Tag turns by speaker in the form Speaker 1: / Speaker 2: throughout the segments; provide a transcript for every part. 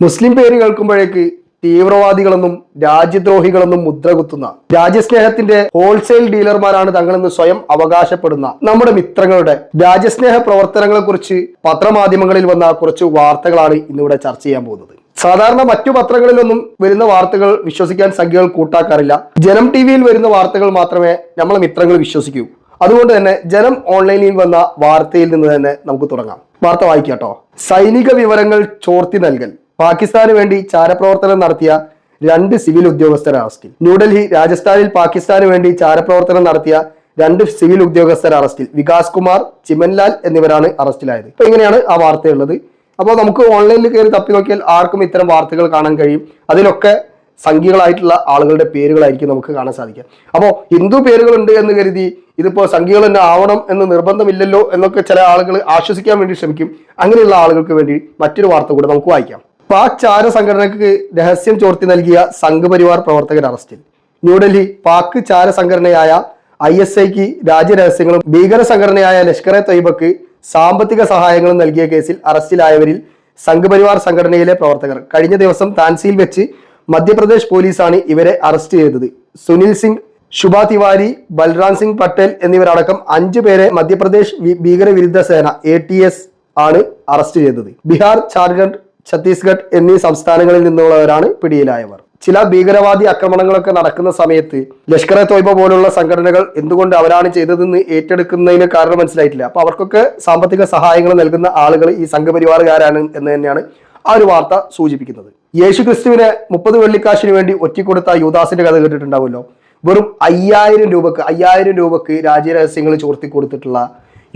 Speaker 1: മുസ്ലിം പേര് കേൾക്കുമ്പോഴേക്ക് തീവ്രവാദികളെന്നും രാജ്യദ്രോഹികളെന്നും മുദ്ര കുത്തുന്ന രാജ്യസ്നേഹത്തിന്റെ ഹോൾസെയിൽ ഡീലർമാരാണ് തങ്ങളെന്ന് സ്വയം അവകാശപ്പെടുന്ന നമ്മുടെ മിത്രങ്ങളുടെ രാജ്യസ്നേഹ പ്രവർത്തനങ്ങളെ കുറിച്ച് പത്രമാധ്യമങ്ങളിൽ വന്ന കുറച്ച് വാർത്തകളാണ് ഇന്നിവിടെ ചർച്ച ചെയ്യാൻ പോകുന്നത്. സാധാരണ മറ്റു പത്രങ്ങളിലൊന്നും വരുന്ന വാർത്തകൾ വിശ്വസിക്കാൻ സംഖ്യകൾ കൂട്ടാക്കാറില്ല. ജനം ടി വിയിൽ വരുന്ന വാർത്തകൾ മാത്രമേ നമ്മളെ മിത്രങ്ങൾ വിശ്വസിക്കൂ. അതുകൊണ്ട് തന്നെ ജനം ഓൺലൈനിൽ വന്ന വാർത്തയിൽ നിന്ന് തന്നെ നമുക്ക് തുടങ്ങാം. വാർത്ത വായിക്കാട്ടോ. സൈനിക വിവരങ്ങൾ ചോർത്തി നൽകൽ. പാകിസ്ഥാന് വേണ്ടി ചാരപ്രവർത്തനം നടത്തിയ രണ്ട് സിവിൽ ഉദ്യോഗസ്ഥർ അറസ്റ്റിൽ. ന്യൂഡൽഹി രാജസ്ഥാനിൽ പാകിസ്ഥാന് വേണ്ടി ചാരപ്രവർത്തനം നടത്തിയ രണ്ട് സിവിൽ ഉദ്യോഗസ്ഥർ അറസ്റ്റിൽ. വികാസ് കുമാർ ചിമൻലാൽ എന്നിവരാണ് അറസ്റ്റിലായത്. അപ്പൊ ഇങ്ങനെയാണ് ആ വാർത്തയുള്ളത്. അപ്പോൾ നമുക്ക് ഓൺലൈനിൽ കയറി തപ്പി നോക്കിയാൽ ആർക്കും ഇത്തരം വാർത്തകൾ കാണാൻ കഴിയും. അതിലൊക്കെ സംഖ്യകളായിട്ടുള്ള ആളുകളുടെ പേരുകളായിരിക്കും നമുക്ക് കാണാൻ സാധിക്കുക. അപ്പോൾ ഹിന്ദു പേരുകളുണ്ട് എന്ന് കരുതി ഇതിപ്പോൾ സംഖ്യകൾ തന്നെ ആവണം എന്ന് നിർബന്ധമില്ലല്ലോ എന്നൊക്കെ ചില ആളുകൾ ആശ്വസിക്കാൻ വേണ്ടി ശ്രമിക്കും. അങ്ങനെയുള്ള ആളുകൾക്ക് വേണ്ടി മറ്റൊരു വാർത്ത കൂടെ നമുക്ക് വായിക്കാം. പാക് ചാര സംഘടനയ്ക്ക് രഹസ്യം ചോർത്തി നൽകിയ സംഘപരിവാർ പ്രവർത്തകർ അറസ്റ്റിൽ. ന്യൂഡൽഹി പാക് ചാര സംഘടനയായ ഐ എസ് ഐക്ക് രാജ്യരഹസ്യങ്ങളും ഭീകര സംഘടനയായ ലഷ്കർ എ തൊയ്ബക്ക് സാമ്പത്തിക സഹായങ്ങളും നൽകിയ കേസിൽ അറസ്റ്റിലായവരിൽ സംഘപരിവാർ സംഘടനയിലെ പ്രവർത്തകർ. കഴിഞ്ഞ ദിവസം താൻസിയിൽ വെച്ച് മധ്യപ്രദേശ് പോലീസാണ് ഇവരെ അറസ്റ്റ് ചെയ്തത്. സുനിൽ സിംഗ് ശുഭ തിവാരി ബൽറാം സിംഗ് പട്ടേൽ എന്നിവരടക്കം അഞ്ചു പേരെ മധ്യപ്രദേശ് ഭീകരവിരുദ്ധ സേന എ ടി എസ് ആണ് അറസ്റ്റ് ചെയ്തത്. ബീഹാർ ജാർഖണ്ഡ് ഛത്തീസ്ഗഡ് എന്നീ സംസ്ഥാനങ്ങളിൽ നിന്നുള്ളവരാണ് പിടിയിലായവർ. ചില ഭീകരവാദി ആക്രമണങ്ങളൊക്കെ നടക്കുന്ന സമയത്ത് ലഷ്കർ എ തോയ്ബ പോലുള്ള സംഘടനകൾ എന്തുകൊണ്ട് അവരാണ് ചെയ്തതെന്ന് ഏറ്റെടുക്കുന്നതിന് കാരണം മനസ്സിലായിട്ടില്ല. അപ്പൊ അവർക്കൊക്കെ സാമ്പത്തിക സഹായങ്ങൾ നൽകുന്ന ആളുകൾ ഈ സംഘപരിവാറുകാരാണ് എന്ന് തന്നെയാണ് ആ ഒരു വാർത്ത സൂചിപ്പിക്കുന്നത്. യേശു ക്രിസ്തുവിനെ മുപ്പത് വെള്ളിക്കാശിന് വേണ്ടി ഒറ്റിക്കൊടുത്ത യുദാസിന്റെ കഥ കേട്ടിട്ടുണ്ടാവുമല്ലോ. വെറും അയ്യായിരം രൂപക്ക് അയ്യായിരം രൂപക്ക് രാജ്യരഹസ്യങ്ങൾ ചോർത്തി കൊടുത്തിട്ടുള്ള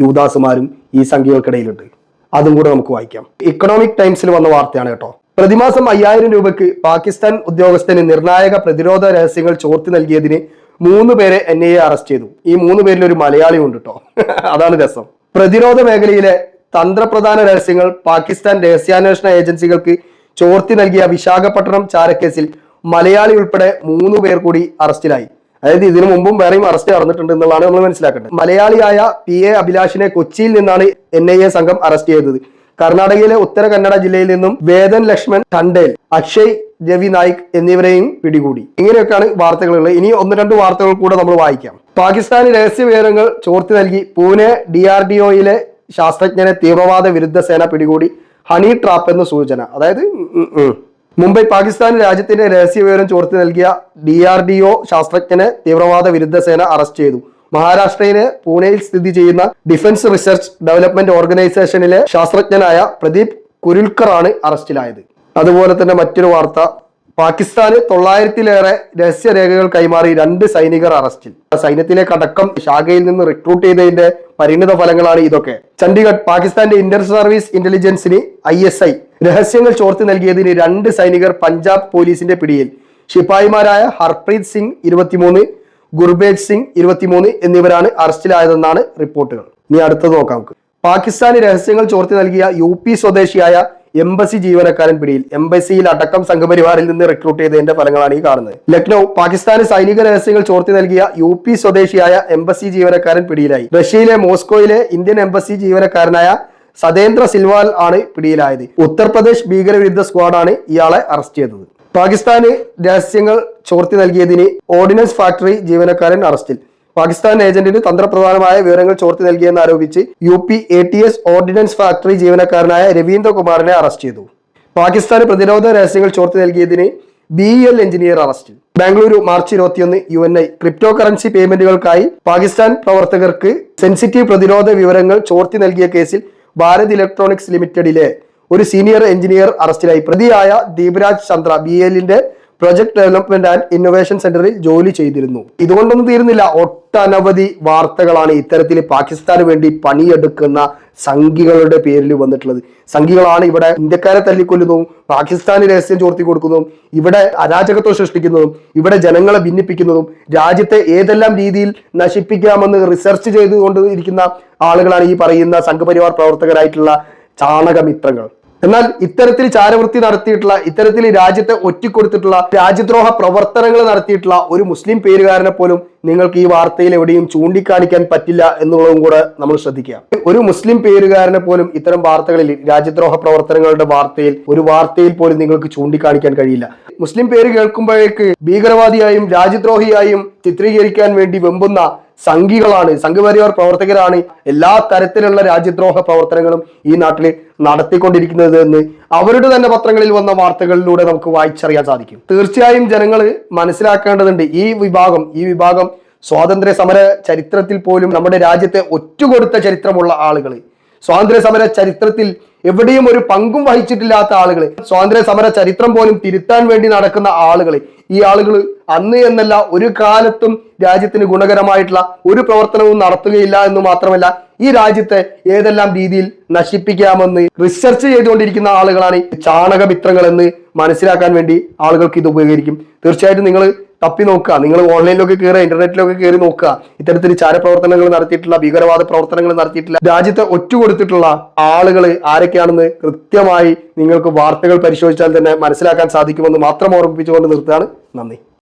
Speaker 1: യുദാസുമാരും ഈ സംഖ്യകൾക്കിടയിലുണ്ട്. അതും കൂടെ നമുക്ക് വായിക്കാം. ഇക്കണോമിക് ടൈംസിൽ വന്ന വാർത്തയാണ് കേട്ടോ. പ്രതിമാസം അയ്യായിരം രൂപയ്ക്ക് പാകിസ്ഥാൻ ഉദ്യോഗസ്ഥന് നിർണായക പ്രതിരോധ രഹസ്യങ്ങൾ ചോർത്തി നൽകിയതിന് മൂന്ന് പേരെ എൻ ഐ എ അറസ്റ്റ് ചെയ്തു. ഈ മൂന്ന് പേരിൽ ഒരു മലയാളി ഉണ്ട് കേട്ടോ. അതാണ് രസം. പ്രതിരോധ മേഖലയിലെ തന്ത്രപ്രധാന രഹസ്യങ്ങൾ പാകിസ്ഥാൻ രഹസ്യാന്വേഷണ ഏജൻസികൾക്ക് ചോർത്തി നൽകിയ വിശാഖപട്ടണം ചാരക്കേസിൽ മലയാളി ഉൾപ്പെടെ മൂന്ന് പേർ കൂടി അറസ്റ്റിലായി അതായത് ഇതിനു മുമ്പും വേറെയും അറസ്റ്റ് നടന്നിട്ടുണ്ട് എന്നുള്ളതാണ് നമ്മൾ മനസ്സിലാക്കേണ്ടത്. മലയാളിയായ പി എ അഭിലാഷിനെ കൊച്ചിയിൽ നിന്നാണ് എൻ ഐ എ സംഘം അറസ്റ്റ് ചെയ്തത്. കർണാടകയിലെ ഉത്തര കന്നഡ ജില്ലയിൽ നിന്നും വേദൻ ലക്ഷ്മൺ ടണ്ടേൽ അക്ഷയ് രവി നായിക് എന്നിവരെയും പിടികൂടി. ഇങ്ങനെയൊക്കെയാണ് വാർത്തകളുള്ളത്. ഇനി ഒന്ന് രണ്ട് വാർത്തകൾ കൂടെ നമ്മൾ വായിക്കാം. പാകിസ്ഥാന് രഹസ്യ വിവരങ്ങൾ ചോർത്തി നൽകി. പൂനെ ഡി ആർ ഡി ഒയിലെ ശാസ്ത്രജ്ഞനെ തീവ്രവാദ വിരുദ്ധ സേന പിടികൂടി. ഹണി ട്രാപ്പ് എന്ന സൂചന. അതായത്. മുംബൈ പാകിസ്ഥാൻ രാജ്യത്തിന്റെ രഹസ്യ വിവരം ചോർത്തി നൽകിയ ഡി ആർ ഡി ഒ ശാസ്ത്രജ്ഞനെ തീവ്രവാദ വിരുദ്ധ സേന അറസ്റ്റ് ചെയ്തു. മഹാരാഷ്ട്രയിലെ പൂനെയിൽ സ്ഥിതി ചെയ്യുന്ന ഡിഫൻസ് റിസർച്ച് ഡെവലപ്മെന്റ് ഓർഗനൈസേഷനിലെ ശാസ്ത്രജ്ഞനായ പ്രദീപ് കുരുൽക്കറാണ് അറസ്റ്റിലായത്. അതുപോലെ തന്നെ മറ്റൊരു വാർത്ത പാകിസ്ഥാന് തൊള്ളായിരത്തിലേറെ രഹസ്യരേഖകൾ കൈമാറി രണ്ട് സൈനികർ അറസ്റ്റിൽ. സൈന്യത്തിലേക്ക് അടക്കം ശാഖയിൽ നിന്ന് റിക്രൂട്ട് ചെയ്തതിന്റെ പരിണിത ഫലങ്ങളാണ് ഇതൊക്കെ. ചണ്ഡീഗഡ് പാകിസ്ഥാന്റെ ഇന്റർ സർവീസ് ഇന്റലിജൻസിന് ഐ രഹസ്യങ്ങൾ ചോർത്തി നൽകിയതിന് രണ്ട് സൈനികർ പഞ്ചാബ് പോലീസിന്റെ പിടിയിൽ. ശിപായിമാരായ ഹർപ്രീത് സിംഗ് ഇരുപത്തിമൂന്ന് ഗുർബേജ് സിംഗ് ഇരുപത്തിമൂന്ന് എന്നിവരാണ് അറസ്റ്റിലായതെന്നാണ് റിപ്പോർട്ടുകൾ. ഇനി അടുത്തത് നോക്കാം നമുക്ക്. പാകിസ്ഥാന് രഹസ്യങ്ങൾ ചോർത്തി നൽകിയ യു പി സ്വദേശിയായ എംബസി ജീവനക്കാരൻ പിടിയിൽ. എംബസിയിൽ അടക്കം സംഘപരിവാറിൽ നിന്ന് റിക്രൂട്ട് ചെയ്തതിന്റെ ഫലങ്ങളാണ് ഈ കാണുന്നത്. ലക്നൗ പാകിസ്ഥാന് സൈനിക രഹസ്യങ്ങൾ ചോർത്തി നൽകിയ യു പി സ്വദേശിയായ എംബസി ജീവനക്കാരൻ പിടിയിലായി. റഷ്യയിലെ മോസ്കോയിലെ ഇന്ത്യൻ എംബസി ജീവനക്കാരനായ സതേന്ദ്ര സിൽവാൽ ആണ് പിടിയിലായത്. ഉത്തർപ്രദേശ് ഭീകരവിരുദ്ധ സ്ക്വാഡാണ് ഇയാളെ അറസ്റ്റ് ചെയ്തത്. പാകിസ്ഥാന് രഹസ്യങ്ങൾ ചോർത്തി നൽകിയതിന് ഓർഡിനൻസ് ഫാക്ടറി ജീവനക്കാരൻ അറസ്റ്റിൽ പാകിസ്ഥാൻ ഏജന്റിന് തന്ത്രപ്രധാനമായ വിവരങ്ങൾ ചോർത്തി നൽകിയെന്ന് ആരോപിച്ച് U P A T S ordinance factory ജീവനക്കാരനായ രവീന്ദ്രകുമാറിനെ അറസ്റ്റ് ചെയ്തു. പാകിസ്ഥാന് പ്രതിരോധ രഹസ്യങ്ങൾ ചോർത്തി നൽകിയതിന് ബി എൽ എഞ്ചിനീയർ അറസ്റ്റിൽ ബാംഗ്ലൂരു മാർച്ച് ഇരുപത്തിയൊന്ന് U N I crypto currency പേയ്മെന്റുകൾക്കായി Pakistan പ്രവർത്തകർക്ക് സെൻസിറ്റീവ് പ്രതിരോധ വിവരങ്ങൾ ചോർത്തി നൽകിയ കേസിൽ ഭാരത് ഇലക്ട്രോണിക്സ് ലിമിറ്റഡിലെ ഒരു സീനിയർ എഞ്ചിനീയർ അറസ്റ്റിലായി പ്രതിയായ ദീപരാജ് ചന്ദ്ര ബി എല്ലിന്റെ പ്രൊജക്ട് ഡെവലപ്മെന്റ് ആൻഡ് ഇന്നൊവേഷൻ സെന്ററിൽ ജോലി ചെയ്തിരുന്നു. ഇതുകൊണ്ടൊന്നും തീരുന്നില്ല. ഒട്ടനവധി വാർത്തകളാണ് ഇത്തരത്തിൽ പാകിസ്ഥാന് വേണ്ടി പണിയെടുക്കുന്ന സംഘികളുടെ പേരിൽ വന്നിട്ടുള്ളത്. സംഘികളാണ് ഇവിടെ ഇന്ത്യക്കാരെ തല്ലിക്കൊല്ലുന്നതും പാകിസ്ഥാന് രഹസ്യം ചോർത്തി കൊടുക്കുന്നതും ഇവിടെ അരാജകത്വം സൃഷ്ടിക്കുന്നതും ഇവിടെ ജനങ്ങളെ ഭിന്നിപ്പിക്കുന്നതും രാജ്യത്തെ ഏതെല്ലാം രീതിയിൽ നശിപ്പിക്കാമെന്ന് റിസർച്ച് ചെയ്തുകൊണ്ട് ഇരിക്കുന്ന ആളുകളാണ് ഈ പറയുന്ന സംഘപരിവാർ പ്രവർത്തകരായിട്ടുള്ള ചാണകമിത്രങ്ങൾ. എന്നാൽ ഇത്തരത്തിൽ ചാരവൃത്തി നടത്തിയിട്ടുള്ള ഇത്തരത്തിൽ രാജ്യത്തെ ഒറ്റിക്കൊടുത്തിട്ടുള്ള രാജ്യദ്രോഹ പ്രവർത്തനങ്ങൾ നടത്തിയിട്ടുള്ള ഒരു മുസ്ലിം പേരുകാരനെ പോലും നിങ്ങൾക്ക് ഈ വാർത്തയിൽ എവിടെയും ചൂണ്ടിക്കാണിക്കാൻ പറ്റില്ല എന്നുള്ളതും കൂടെ നമ്മൾ ശ്രദ്ധിക്കുക. ഒരു മുസ്ലിം പേരുകാരനെ പോലും ഇത്തരം വാർത്തകളിൽ രാജ്യദ്രോഹ പ്രവർത്തനങ്ങളുടെ വാർത്തയിൽ ഒരു വാർത്തയിൽ പോലും നിങ്ങൾക്ക് ചൂണ്ടിക്കാണിക്കാൻ കഴിയില്ല. മുസ്ലിം പേര് കേൾക്കുമ്പോഴേക്ക് ഭീകരവാദിയായും രാജ്യദ്രോഹിയായും ചിത്രീകരിക്കാൻ വേണ്ടി വെമ്പുന്ന സംഘികളാണ് സംഘപരിവാർ പ്രവർത്തകരാണ്. എല്ലാ തരത്തിലുള്ള രാജ്യദ്രോഹ പ്രവർത്തനങ്ങളും ഈ നാട്ടിൽ നടത്തിക്കൊണ്ടിരിക്കുന്നത് എന്ന് അവരുടെ തന്നെ പത്രങ്ങളിൽ വന്ന വാർത്തകളിലൂടെ നമുക്ക് വായിച്ചറിയാൻ സാധിക്കും. തീർച്ചയായും ജനങ്ങൾ മനസ്സിലാക്കേണ്ടതുണ്ട് ഈ വിഭാഗം ഈ വിഭാഗം സ്വാതന്ത്ര്യ സമര ചരിത്രത്തിൽ പോലും നമ്മുടെ രാജ്യത്തെ ഒറ്റുകൊടുത്ത ചരിത്രമുള്ള ആളുകൾ സ്വാതന്ത്ര്യ സമര ചരിത്രത്തിൽ എവിടെയും ഒരു പങ്കും വഹിച്ചിട്ടില്ലാത്ത ആളുകളെ സ്വാതന്ത്ര്യ സമര ചരിത്രം പോലും തിരുത്താൻ വേണ്ടി നടക്കുന്ന ആളുകളെ ഈ ആളുകൾ അന്ന് എന്നല്ല ഒരു കാലത്തും രാജ്യത്തിന് ഗുണകരമായിട്ടുള്ള ഒരു പ്രവർത്തനവും നടത്തുകയില്ല എന്ന് മാത്രമല്ല ഈ രാജ്യത്തെ ഏതെല്ലാം രീതിയിൽ നശിപ്പിക്കാമെന്ന് റിസർച്ച് ചെയ്തുകൊണ്ടിരിക്കുന്ന ആളുകളാണ് ചാണകമിത്രങ്ങൾ എന്ന് മനസ്സിലാക്കാൻ വേണ്ടി ആളുകൾക്ക് ഇത് ഉപകരിക്കും തീർച്ചയായിട്ടും നിങ്ങൾ തപ്പി നോക്കുക. നിങ്ങൾ ഓൺലൈനിലൊക്കെ കയറുക ഇന്റർനെറ്റിലൊക്കെ കയറി നോക്കുക. ഇത്തരത്തിൽ ചാരപ്രവർത്തനങ്ങൾ നടത്തിയിട്ടുള്ള ഭീകരവാദ പ്രവർത്തനങ്ങൾ നടത്തിയിട്ടുള്ള രാജ്യത്തെ ഒറ്റുകൊടുത്തിട്ടുള്ള ആളുകൾ ആരൊക്കെയാണെന്ന് കൃത്യമായി നിങ്ങൾക്ക് വാർത്തകൾ പരിശോധിച്ചാൽ തന്നെ മനസ്സിലാക്കാൻ സാധിക്കുമെന്ന് മാത്രം ഓർമ്മിപ്പിച്ചുകൊണ്ട് നിർത്തുകയാണ്. നന്ദി.